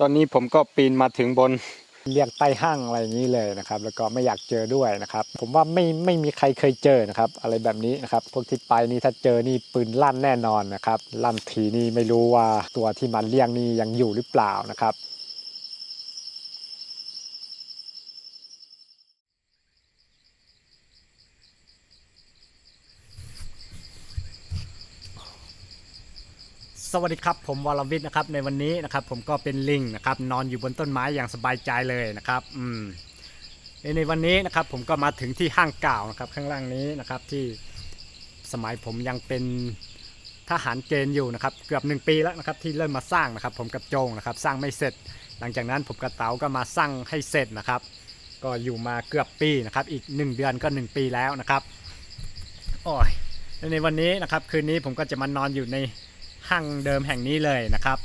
ตอนนี้ผมก็ปีนมาถึงบนเรียกใต้ห้างอะไรอย่างนี้เลยนะครับ แล้วก็ไม่อยากเจอด้วยนะครับ ผมว่าไม่ไม่มีใครเคยเจอนะครับ อะไรแบบนี้นะครับ พวกที่ไปนี่ถ้าเจอนี่ปืนลั่นแน่นอนนะครับ ลั่นทีนี่ไม่รู้ว่าตัวที่มันเลี้ยงนี่ยังอยู่หรือเปล่านะครับ สวัสดีครับผมวรวิทย์นะครับในวันนี้นะครับผมก็เป็นลิงนะครับนอนอยู่บนต้นไม้อย่างสบายใจเลยนะครับอืมในในวันนี้นะครับผมก็มาถึงที่ห้างเก่านะครับข้างล่างนี้นะครับที่สมัยผมยังเป็นทหารเกณฑ์อยู่นะครับเกือบหนึ่งปีแล้วนะครับที่เริ่มมาสร้างนะครับ ผมกับโจงนะครับสร้างไม่เสร็จ หลังจากนั้นผมกับเต๋าก็มาสร้างให้เสร็จนะครับ ก็อยู่มาเกือบปีนะครับอีก 1 เดือนก็ 1 ปีแล้วนะครับโอ้ยในวันนี้นะครับคืนนี้ผมก็จะมานอนอยู่ใน ห้างเดิมแห่งนี้เลยนะครับ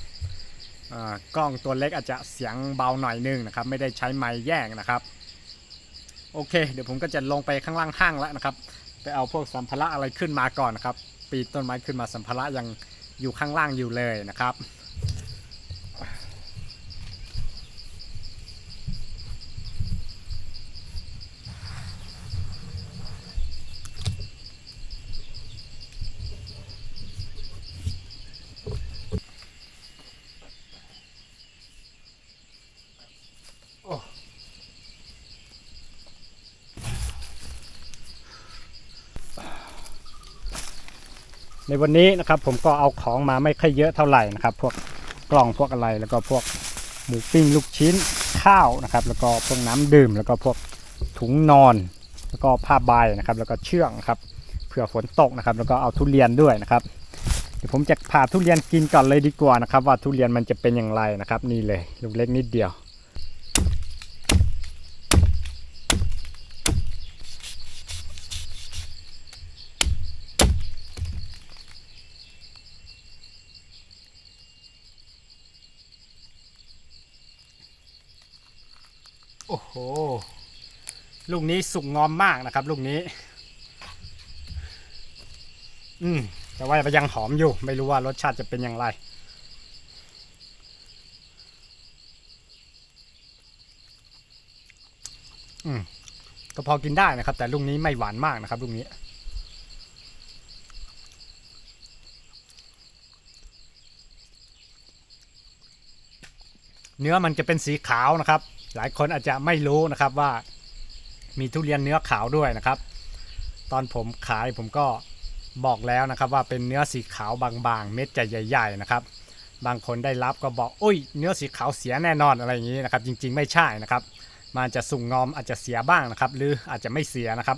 อ่ากล้องตัวเล็กอาจจะเสียงเบาหน่อยนึงนะครับ ไม่ได้ใช้ไม้แย่งนะครับโอเค เดี๋ยวผมก็จะลงไปข้างล่างห้างแล้วนะครับ ไปเอาพวกสัมภาระอะไรขึ้นมาก่อนนะครับ ปีต้นไม้ขึ้นมาสัมภาระยังอยู่ข้างล่างอยู่เลยนะครับ ในวันนี้นะครับผมก็เอาของมาไม่ค่อยเยอะเท่าไหร่นะครับ พวกกล่องพวกอะไรแล้วก็พวกหมูปิ้งลูกชิ้นข้าวนะครับ แล้วก็พวกน้ำดื่ม แล้วก็พวกถุงนอน แล้วก็ผ้าใบนะครับ แล้วก็เชือกครับเผื่อฝนตกนะครับ แล้วก็เอาทุเรียนด้วยนะครับเดี๋ยวผมจะผ่าทุเรียนกินก่อนเลยดีกว่านะครับ ว่าทุเรียนมันจะเป็นอย่างไรนะครับ นี่เลยลูกเล็กนิดเดียว ลูกนี้สุกงอมมากนะครับ ลูกนี้ อืมแต่ว่ายังหอมอยู่ ไม่รู้ว่ารสชาติจะเป็นอย่างไร อืมก็พอกินได้นะครับ แต่ลูกนี้ไม่หวานมากนะครับลูกนี้เนื้อมันจะเป็นสีขาวนะครับ หลายคนอาจจะไม่รู้นะครับว่า มีทุเรียนเนื้อขาวด้วยนะครับ ตอนผมขายผมก็บอกแล้วนะครับว่าเป็นเนื้อสีขาวบางๆ เม็ดจะใหญ่ ๆ นะครับ บางคนได้รับก็บอกอุ้ย เนื้อสีขาวเสียแน่นอนอะไรอย่างนี้นะครับ จริงๆไม่ใช่นะครับ มันจะสุ่งงอมอาจจะเสียบ้างนะครับ หรืออาจจะไม่เสียนะครับ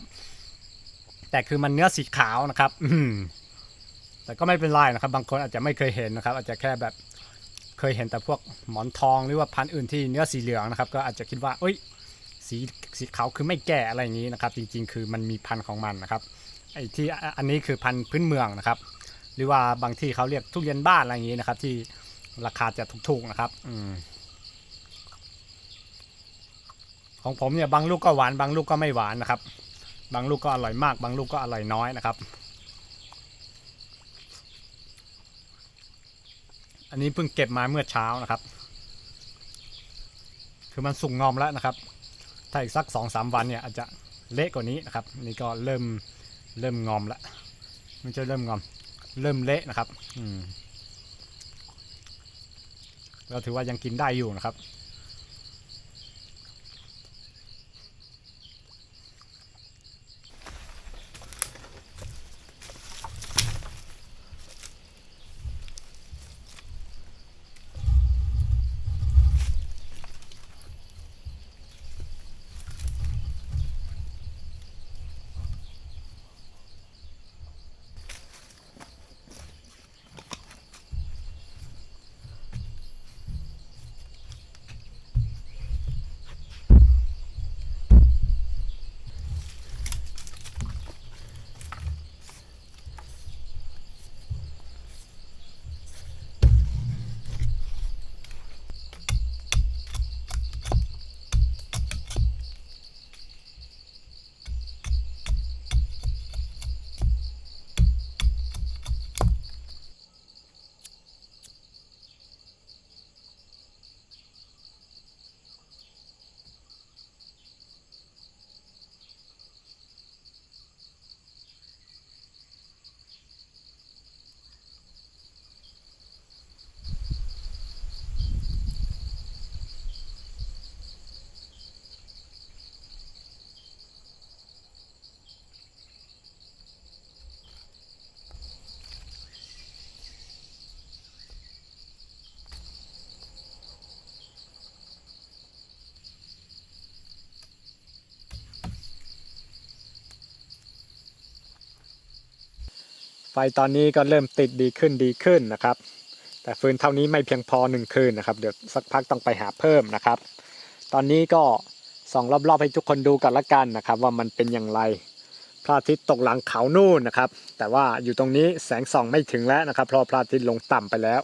แต่คือมันเนื้อสีขาวนะครับอืแต่ก็ไม่เป็นไรนะครับ บางคนอาจจะไม่เคยเห็นนะครับ อาจจะแค่แบบเคยเห็นแต่พวกหมอนทองหรือว่าพันธุ์อื่นที่เนื้อสีเหลืองนะครับ ก็อาจจะคิดว่าเอ้ย สีสีขาวคือไม่แก่อะไรอย่างนี้นะครับ จริงๆ คือมันมีพันธุ์ของมันนะครับไอ้ที่อันนี้คือพันธุ์พื้นเมืองนะครับ หรือว่าบางที่เขาเรียกทุเรียนบ้านอะไรอย่างนี้นะครับ ที่ราคาจะถูกๆนะครับอืมของผมเนี่ยบางลูกก็หวานบางลูกก็ไม่หวานนะครับ บางลูกก็อร่อยมาก บางลูกก็อร่อยน้อยนะครับ อันนี้เพิ่งเก็บมาเมื่อเช้านะครับ คือมันสุกงอมแล้วนะครับ ถ้าอีกสักสองสามวันเนี่ยอาจจะเละกว่านี้นะครับ นี่ก็เริ่มเริ่มงอมแล้วไม่ใช่เริ่มงอม เริ่มเละนะครับ อืมเราถือว่ายังกินได้อยู่นะครับ ไฟตอนนี้ก็เริ่มติดดีขึ้นดีขึ้นนะครับ แต่ฟืนเท่านี้ไม่เพียงพอหนึ่งคืนนะครับ เดี๋ยวสักพักต้องไปหาเพิ่มนะครับ ตอนนี้ก็ส่องรอบๆให้ทุกคนดูกันละกันนะครับ ว่ามันเป็นอย่างไรพระอาทิตย์ตกหลังเขานู่นนะครับ แต่ว่าอยู่ตรงนี้แสงส่องไม่ถึงแล้วนะครับ เพราะพระอาทิตย์ลงต่ำไปแล้ว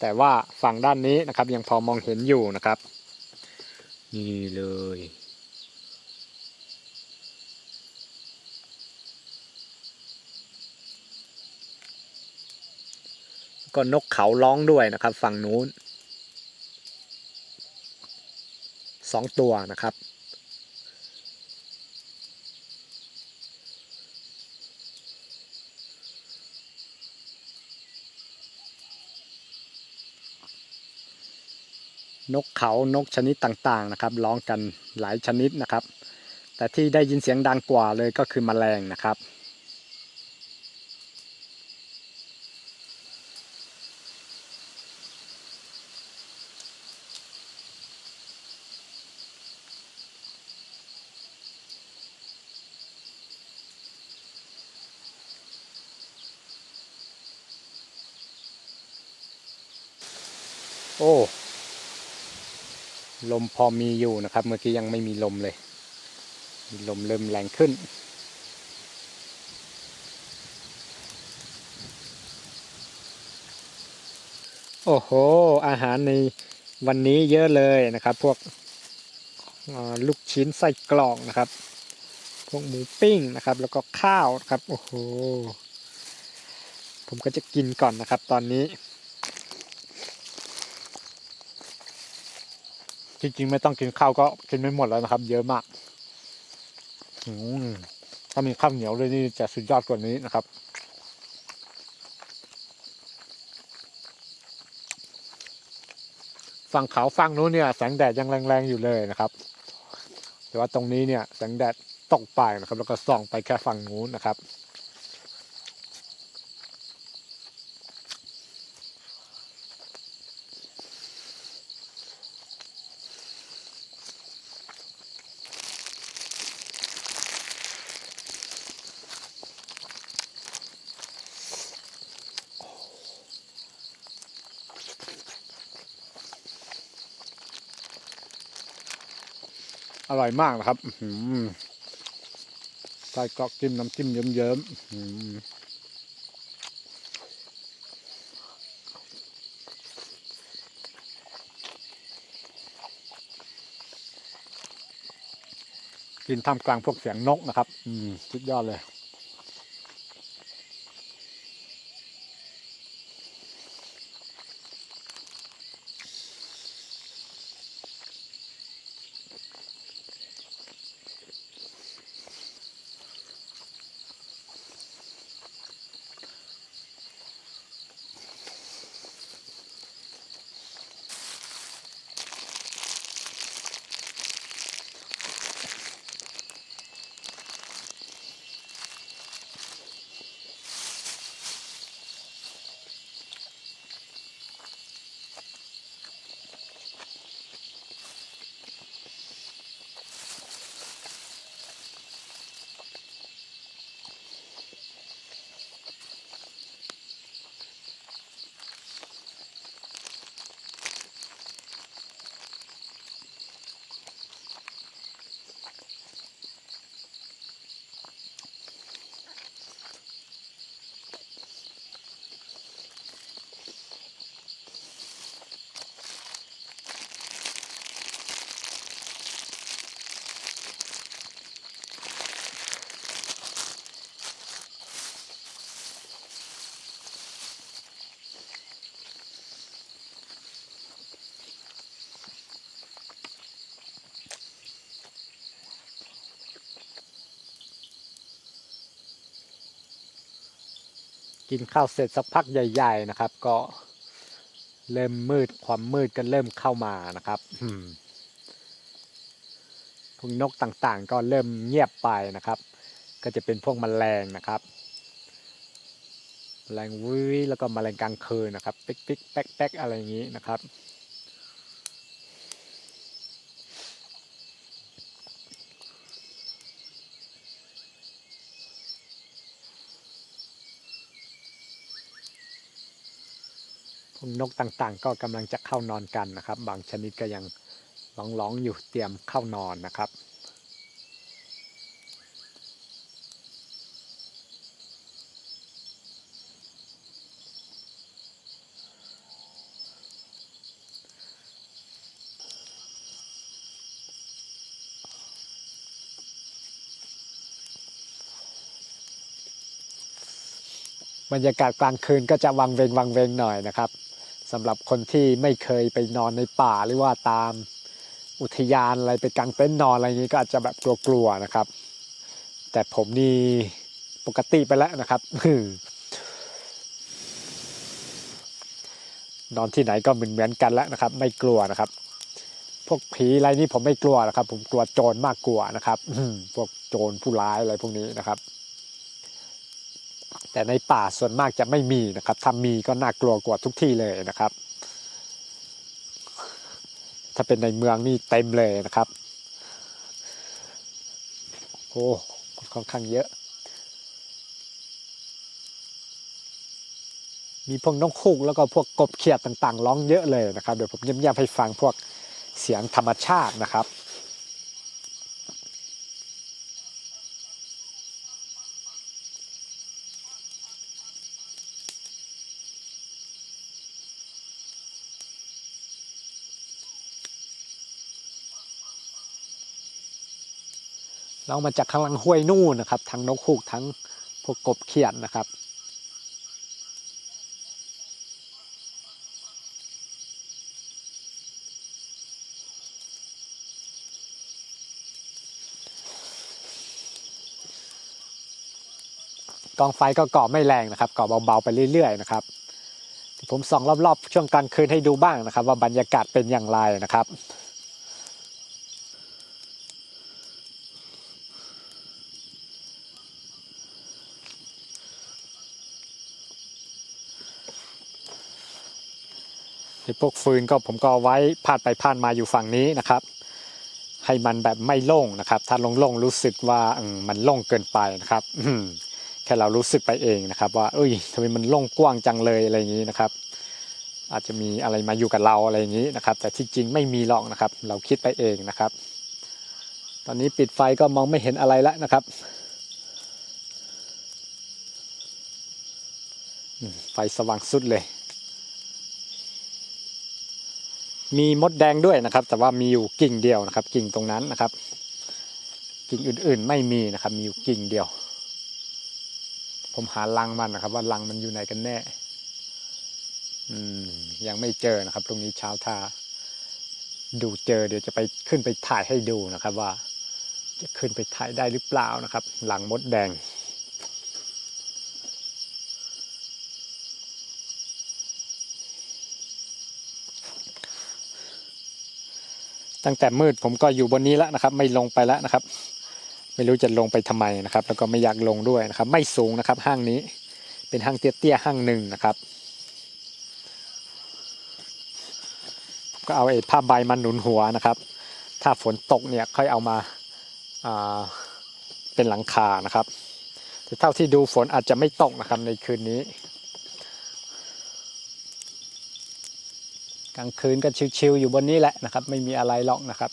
แต่ว่าฝั่งด้านนี้นะครับยังพอมองเห็นอยู่นะครับ นี่เลย ก็นกเขาร้องด้วยนะครับ ฝั่งนู้นสองตัวนะครับ นกเขานกชนิดต่างๆนะครับร้องกันหลายชนิดนะครับ แต่ที่ได้ยินเสียงดังกว่าเลยก็คือแมลงนะครับ โอ้ ลมพอมีอยู่นะครับ เมื่อกี้ยังไม่มีลมเลย มีลมเริ่มแรงขึ้น โอ้โห อาหารในวันนี้เยอะเลยนะครับ พวกลูกชิ้นไส้กรอกนะครับ พวกหมูปิ้งนะครับ แล้วก็ข้าวนะครับ โอ้โห ผมก็จะกินก่อนนะครับตอนนี้ จริงๆ ไม่ต้องกินข้าวก็กินไม่หมดแล้วนะครับ เยอะมากถ้ามีข้าวเหนียวเลยนี่จะสุดยอดกว่านี้นะครับ ฝั่งเขาฝั่งนู้นเนี่ยแสงแดดยังแรงๆอยู่เลยนะครับ แต่ว่าตรงนี้เนี่ยแสงแดดตกไปนะครับ แล้วก็ส่องไปแค่ฝั่งนู้นนะครับ ร่อยมากนะครับอื้อหือไส้กรอกจิ้มน้ำจิ้มเยิ้มๆกินท่ามกลางพวกเสียงนกนะครับ อืม สุดยอดเลย กินข้าวเสร็จสักพักใหญ่ ๆนะครับ ก็เริ่มมืดความมืดก็เริ่มเข้ามานะครับพวกนกต่างๆ ก็เริ่มเงียบไปนะครับ ก็จะเป็นพวกแมลงนะครับแมลงวุ้ยแล้วก็แมลงกลางคืนนะครับ ปิ๊กปิ๊กแป๊กแป๊กอะไรอย่างนี้นะครับ นกต่างๆ ก็กำลังจะเข้านอนกันนะครับ บางชนิดก็ยังร้องๆอยู่เตรียมเข้านอนนะครับบรรยากาศกลางคืนก็จะวังเวงวังเวงหน่อยนะครับ สำหรับคนที่ไม่เคยไปนอนในป่าหรือว่าตามอุทยานอะไรไปกางเต็นท์นอนอะไรนี้ก็อาจจะแบบกลัวๆนะครับ แต่ผมนี่ปกติไปแล้วนะครับนอนที่ไหนก็เหมือนเหมือนกันแล้วนะครับ ไม่กลัวนะครับ พวกผีอะไรนี่ผมไม่กลัวนะครับ ผมกลัวโจรมากกลัวนะครับพวกโจรผู้ร้ายอะไรพวกนี้นะครับ แต่ในป่าส่วนมากจะไม่มีนะครับถ้ามีก็น่ากลัวกว่าทุกที่เลยนะครับ ถ้าเป็นในเมืองนี่เต็มเลยนะครับโอ้ค่อนข้างเยอะ มีพวกนกฮูกแล้วก็พวกกบเขียดต่างๆ ร้องเยอะเลยนะครับเดี๋ยวผมเงียบๆให้ฟังพวกเสียงธรรมชาตินะครับ เรามาจากข้างหลังห้วยนู่นนะครับ ทั้งนกฮูกทั้งพวกกบเขียดนะครับ กองไฟก็ก่อไม่แรงนะครับก่อเบาๆไปเรื่อย ๆ นะครับผมส่องรอบๆ ช่วงกลางคืนให้ดูบ้างนะครับ ว่าบรรยากาศเป็นอย่างไรนะครับ พวกฟืนก็ผมก็เอาไว้พาดไปพาดมาอยู่ฝั่งนี้นะครับ ให้มันแบบไม่โล่งนะครับ ถ้าโล่งๆรู้สึกว่ามันโล่งเกินไปนะครับอืแค่เรารู้สึกไปเองนะครับ ว่า เอ้ยทำไมมันโล่งกว้างจังเลยอะไรอย่างนี้นะครับ อาจจะมีอะไรมาอยู่กับเราอะไรอย่างนี้นะครับ แต่ที่จริงไม่มีหรอกนะครับ เราคิดไปเองนะครับ ตอนนี้ปิดไฟก็มองไม่เห็นอะไรแล้วนะครับไฟสว่างสุดเลย มีมดแดงด้วยนะครับ แต่ว่ามีอยู่กิ่งเดียวนะครับ กิ่งตรงนั้นนะครับ กิ่งอื่นๆไม่มีนะครับ มีอยู่กิ่งเดียว ผมหารังมันนะครับ ว่ารังมันอยู่ไหนกันแน่ อืม ยังไม่เจอนะครับตรงนี้เช้าท่าดูเจอเดี๋ยวจะไปขึ้นไปถ่ายให้ดูนะครับ ว่า จะขึ้นไปถ่ายได้หรือเปล่านะครับ หลังมดแดง ตั้งแต่มืดผมก็อยู่บนนี้แล้วนะครับ ไม่ลงไปแล้วนะครับ ไม่รู้จะลงไปทำไมนะครับ แล้วก็ไม่อยากลงด้วยนะครับ ไม่สูงนะครับ ห้างนี้เป็นห้างเตี้ยๆห้างหนึ่งนะครับก็เอาไอ้ผ้าใบมาหนุนหัวนะครับ ถ้าฝนตกเนี่ยค่อยเอามาาเป็นหลังคานะครับแต่เท่าที่ดูฝนอาจจะไม่ตกนะครับในคืนนี้ กลางคืนก็ชิวๆอยู่บนนี้แหละนะครับ ไม่มีอะไรหรอกนะครับ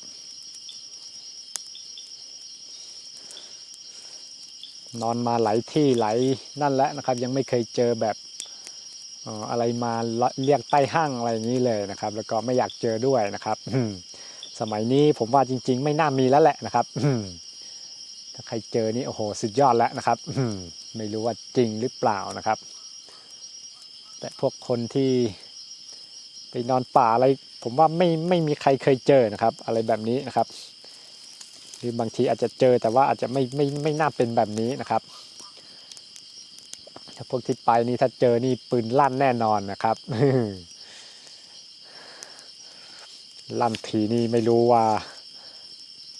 นอนมาหลายที่หลายนั่นแหล้วนะครับ ยังไม่เคยเจอแบบอะไรมาเรียกใต้ห้างอะไรอย่างนี้เลยนะครับ แล้วก็ไม่อยากเจอด้วยนะครับสมัยนี้ผมว่าจริง ๆ ไม่น่ามีแล้วแหละนะครับถ้าใครเจอนี่โอ้โหสุดยอดแล้วนะครับไม่รู้ว่าจริงหรือเปล่านะครับ แต่พวกคนที่ ไปนอนป่าอะไร ผมว่าไม่ไม่มีใครเคยเจอนะครับ อะไรแบบนี้นะครับ หรือบางทีอาจจะเจอแต่ว่าอาจจะไม่ไม่ไม่น่าเป็นแบบนี้นะครับถ้าพวกที่ไปนี่ถ้าเจอนี่ปืนลั่นแน่นอนนะครับลั่นทีนี่ไม่รู้ว่า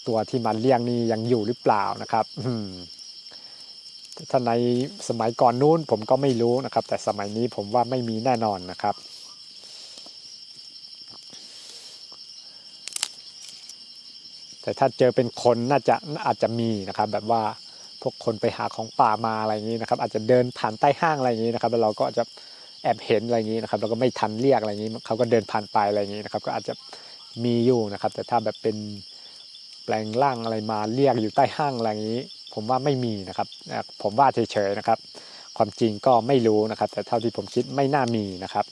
ตัวที่มันเลี้ยงนี่ยังอยู่หรือเปล่านะครับถ้าในสมัยก่อนนู้นผมก็ไม่รู้นะครับ แต่สมัยนี้ผมว่าไม่มีแน่นอนนะครับ แต่ถ้าเจอเป็นคนน่าจะอาจจะมีนะครับ แบบว่าพวกคนไปหาของป่ามาอะไรอย่างนี้นะครับ อาจจะเดินผ่านใต้ห้างอะไรอย่างนี้นะครับ แล้วเราก็จะแอบเห็นอะไรอย่างนี้นะครับ แล้วก็ไม่ทันเรียกอะไรอย่างนี้เขาก็เดินผ่านไปอะไรอย่างนี้นะครับ ก็อาจจะมีอยู่นะครับ แต่ถ้าแบบเป็นแปลงร่างอะไรมาเรียกอยู่ใต้ห้างอะไรอย่างนี้ ผมว่าไม่มีนะครับ ผมว่าเฉยๆนะครับ ความจริงก็ไม่รู้นะครับ แต่เท่าที่ผมคิดไม่น่ามีนะครับ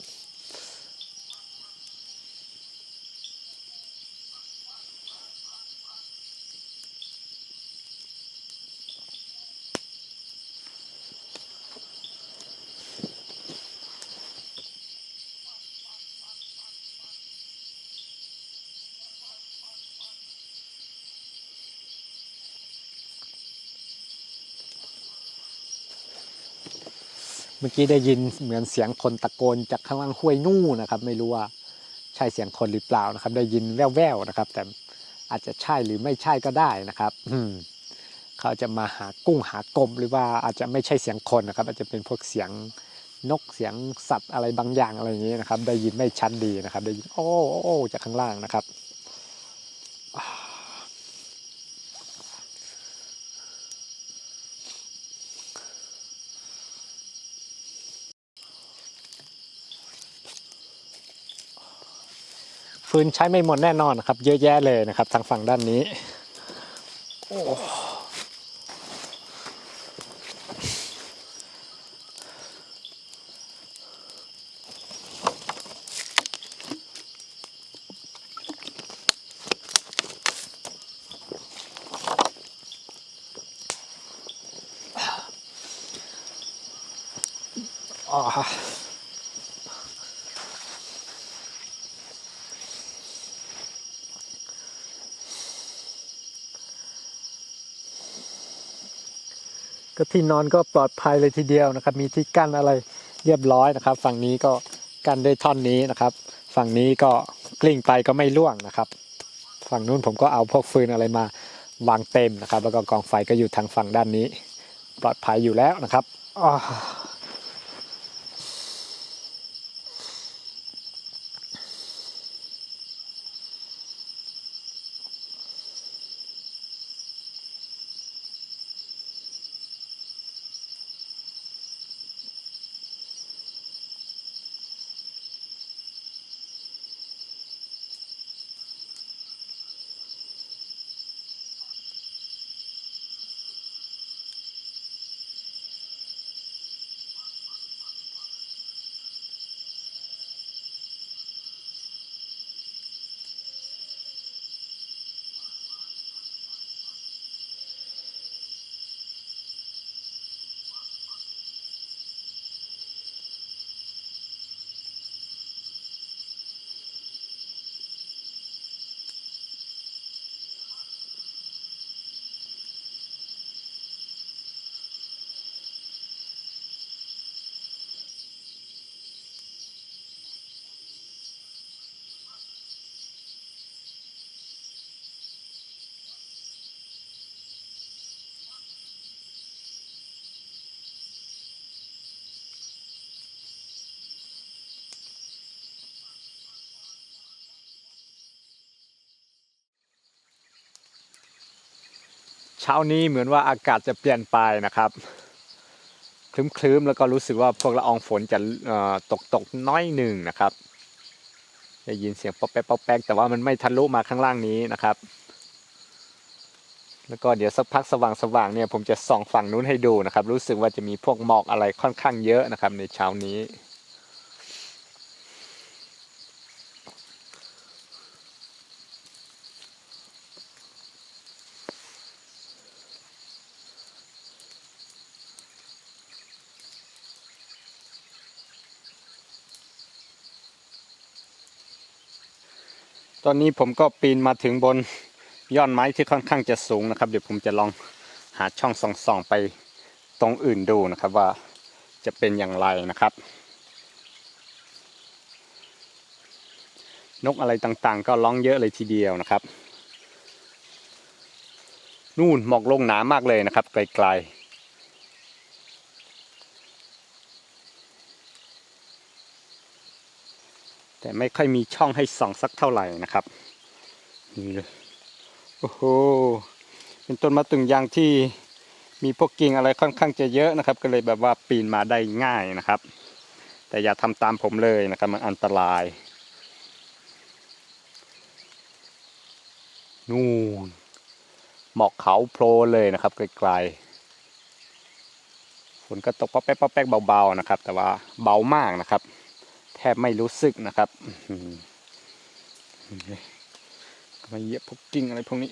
เมื่อกี้ได้ยินเหมือนเสียงคนตะโกนจากข้างล่างห้วยนู่นนะครับ ไม่รู้ว่าใช่เสียงคนหรือเปล่านะครับ ได้ยินแว่วๆนะครับ แต่อาจจะใช่หรือไม่ใช่ก็ได้นะครับอืมเขาจะมาหากุ้งหากบหรือว่าอาจจะไม่ใช่เสียงคนนะครับ อาจจะเป็นพวกเสียงนกเสียงสัตว์อะไรบางอย่างอะไรอย่างนี้นะครับ ได้ยินไม่ชัดดีนะครับ ได้ยินโอ้โอ้จากข้างล่างนะครับ ฟืนใช้ไม่หมดแน่นอนนะครับ เยอะแยะเลยนะครับ ทางฝั่งด้านนี้โอ้ ก็ที่นอนก็ปลอดภัยเลยทีเดียวนะครับ มีที่กั้นอะไรเรียบร้อยนะครับ ฝั่งนี้ก็กั้นด้วยท่อนนี้นะครับ ฝั่งนี้ก็กลิ้งไปก็ไม่ล่วงนะครับ ฝั่งนู้นผมก็เอาพวกฟืนอะไรมาวางเต็มนะครับ แล้วก็กองไฟก็อยู่ทางฝั่งด้านนี้ ปลอดภัยอยู่แล้วนะครับอ๋อ เช้านี้เหมือนว่าอากาศจะเปลี่ยนไปนะครับคลึ้มๆแล้วก็รู้สึกว่าพวกละอองฝนจะตกตกน้อยหนึ่งนะครับได้ยินเสียงป๊อแป๊กป๊อแป๊กแต่ว่ามันไม่ทะลุมาข้างล่างนี้นะครับ แล้วก็เดี๋ยวสักพักสว่างๆเนี่ยผมจะส่องฝั่งนู้นให้ดูนะครับ รู้สึกว่าจะมีพวกหมอกอะไรค่อนข้างเยอะนะครับในเช้านี้ ตอนนี้ผมก็ปีนมาถึงบนยอดไม้ที่ค่อนข้างจะสูงนะครับ เดี๋ยวผมจะลองหาช่องส่องๆไปตรงอื่นดูนะครับว่าจะเป็นอย่างไรนะครับ นกอะไรต่างๆ ก็ร้องเยอะเลยทีเดียวนะครับ นู่นหมอกลงหนามากเลยนะครับ ไกลๆ แต่ไม่ค่อยมีช่องให้ส่องสักเท่าไหร่นะครับนี่เลยโอ้โหเป็นต้นมะตึงยางที่มีพวกกิ่งอะไรค่อนข้างจะเยอะนะครับ ก็เลยแบบว่าปีนมาได้ง่ายนะครับ แต่อย่าทำตามผมเลยนะครับมันอันตราย นู่นหมอกเขาโพลนเลยนะครับไกลๆฝนก็ตกป๊อแป๊กป๊อแป๊กเบาๆนะครับ แต่ว่าเบามากนะครับ ทบไม่รู้สึกนะครับมาเหยียบพวกกิ่งอะไรพวกนี้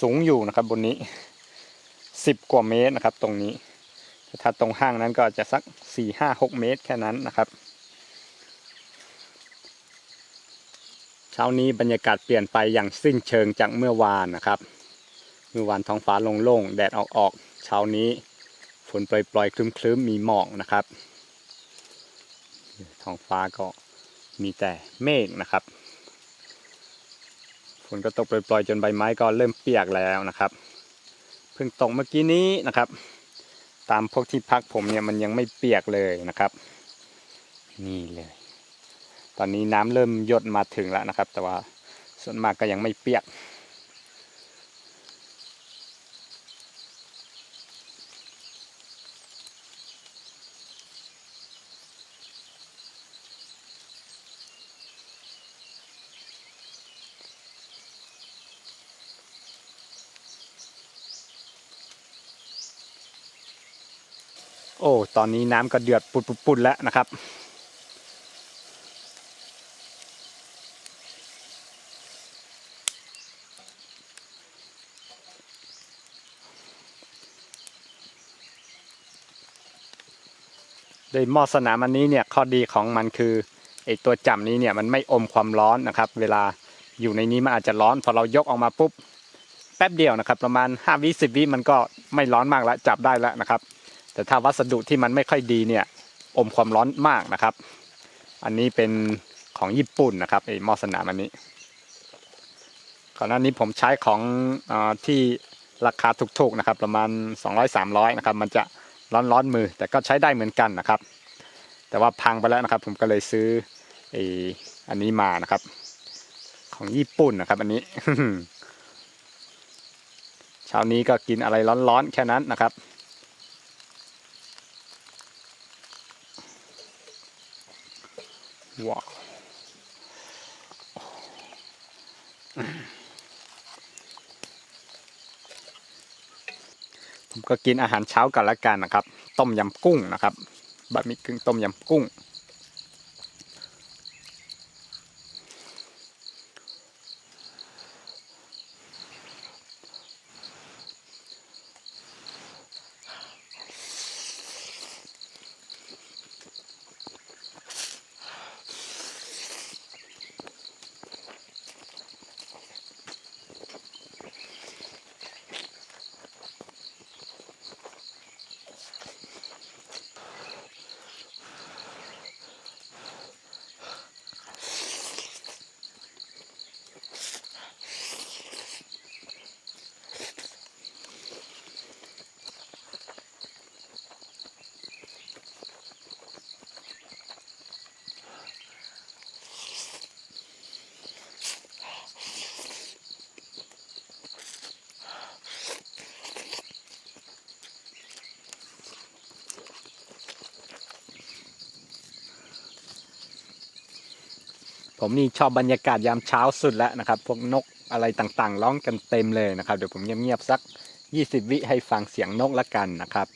สูงอยู่นะครับบนนี้สิบกว่าเมตรนะครับ ตรงนี้ ถ้าตรงห้างนั้นก็จะสักสี่ห้าหกเมตรแค่นั้นนะครับ เช้านี้บรรยากาศเปลี่ยนไปอย่างสิ้นเชิงจากเมื่อวานนะครับ เมื่อวานท้องฟ้าโล่งๆแดดออกๆเช้านี้ฝนปล่อยๆคลึ้มๆมีหมอกนะครับ ท้องฟ้าก็มีแต่เมฆนะครับฝนก็ตกปล่อยๆจนใบไม้ก็เริ่มเปียกแล้วนะครับเพิ่งตกเมื่อกี้นี้นะครับ ตามพวกที่พักผมเนี่ยมันยังไม่เปียกเลยนะครับ นี่เลย ตอนนี้น้ำเริ่มยดมาถึงแล้วนะครับ แต่ว่าส่วนมากก็ยังไม่เปียก โอ้ ตอนนี้น้ำก็เดือดปุดๆแล้วนะครับ โดยหม้อสนามอันนี้เนี่ยข้อดีของมันคือไอตัวจับนี้เนี่ยมันไม่อมความร้อนนะครับ เวลาอยู่ในนี้มันอาจจะร้อนพอเรายกออกมาปุ๊บแป๊บเดียวนะครับ ประมาณ5วิ10วิมันก็ไม่ร้อนมากแล้วจับได้แล้วนะครับ แต่ถ้าวัสดุที่มันไม่ค่อยดีเนี่ยอมความร้อนมากนะครับ อันนี้เป็นของญี่ปุ่นนะครับไอหม้อสนามอันนี้ก่อนหน้านี้ผมใช้ของอที่ราคาถูกๆนะครับ ประมาณ 200-300นะครับมันจะ ร้อนร้อนมือ แต่ก็ใช้ได้เหมือนกันนะครับ แต่ว่าพังไปแล้วนะครับ ผมก็เลยซื้อไออันนี้มานะครับ ของญี่ปุ่นนะครับ อันนี้เช้านี้ก็กินอะไรร้อนๆแค่นั้นนะครับว้าว ก็กินอาหารเช้ากันละกันนะครับ ต้มยำกุ้งนะครับบะหมี่กึ่งต้มยำกุ้ง ผมนี่ชอบบรรยากาศยามเช้าสุดแล้วนะครับ พวกนกอะไรต่างๆ ร้องกันเต็มเลยนะครับ เดี๋ยวผมเงียบๆสัก 20 วิให้ฟังเสียงนกละกันนะครับ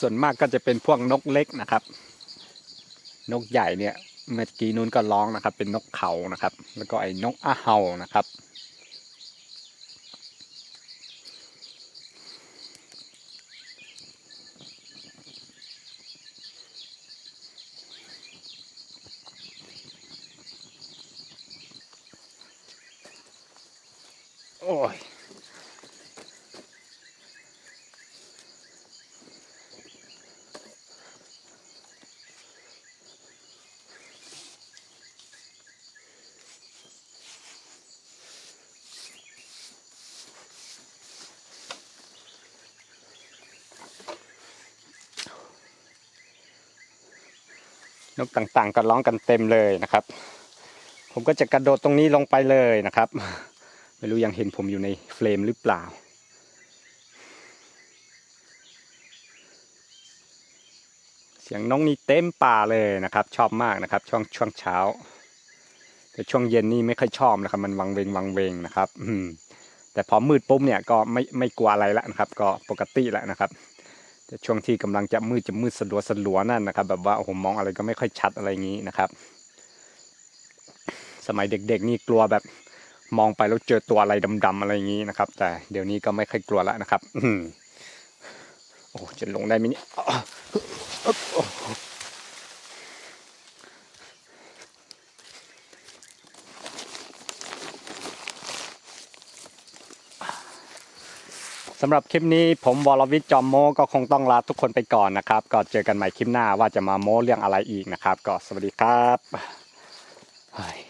ส่วนมากก็จะเป็นพวกนกเล็กนะครับ นกใหญ่เนี่ยเมื่อกี้นู้นก็ร้องนะครับ เป็นนกเขานะครับ แล้วก็ไอ้นกอาเฮานะครับ โอ้ย นกต่างๆก็ร้องกันเต็มเลยนะครับ ผมก็จะกระโดดตรงนี้ลงไปเลยนะครับ ไม่รู้ยังเห็นผมอยู่ในเฟรมหรือเปล่า เสียงนกนี่เต็มป่าเลยนะครับ ชอบมากนะครับ ช่วงช่วงเช้า แต่ช่วงเย็นนี่ไม่ค่อยชอบนะครับ มันวังเวงวังเวงนะครับ อืแต่พอมืดปุ๊บเนี่ยก็ไม่ไม่กลัวอะไรแล้วนะครับ ก็ปกติแล้วนะครับ แต่ช่วงที่กำลังจะมืดจะมืดสลัวสลัวนั่นนะครับ แบบว่าโอ้โหมองอะไรก็ไม่ค่อยชัดอะไรอย่างนี้นะครับ สมัยเด็กๆนี่กลัวแบบมองไปแล้วเจอตัวอะไรดำๆอะไรอย่างนี้นะครับ แต่เดี๋ยวนี้ก็ไม่ค่อยกลัวแล้วนะครับ อืโอ้จะลงได้ไหมเนี่ยอ้าวโอ้โห สำหรับคลิปนี้ผมวรวิทย์จอมโมก็คงต้องลาทุกคนไปก่อนนะครับ ก็เจอกันใหม่คลิปหน้าว่าจะมาโมเรื่องอะไรอีกนะครับ ก็สวัสดีครับ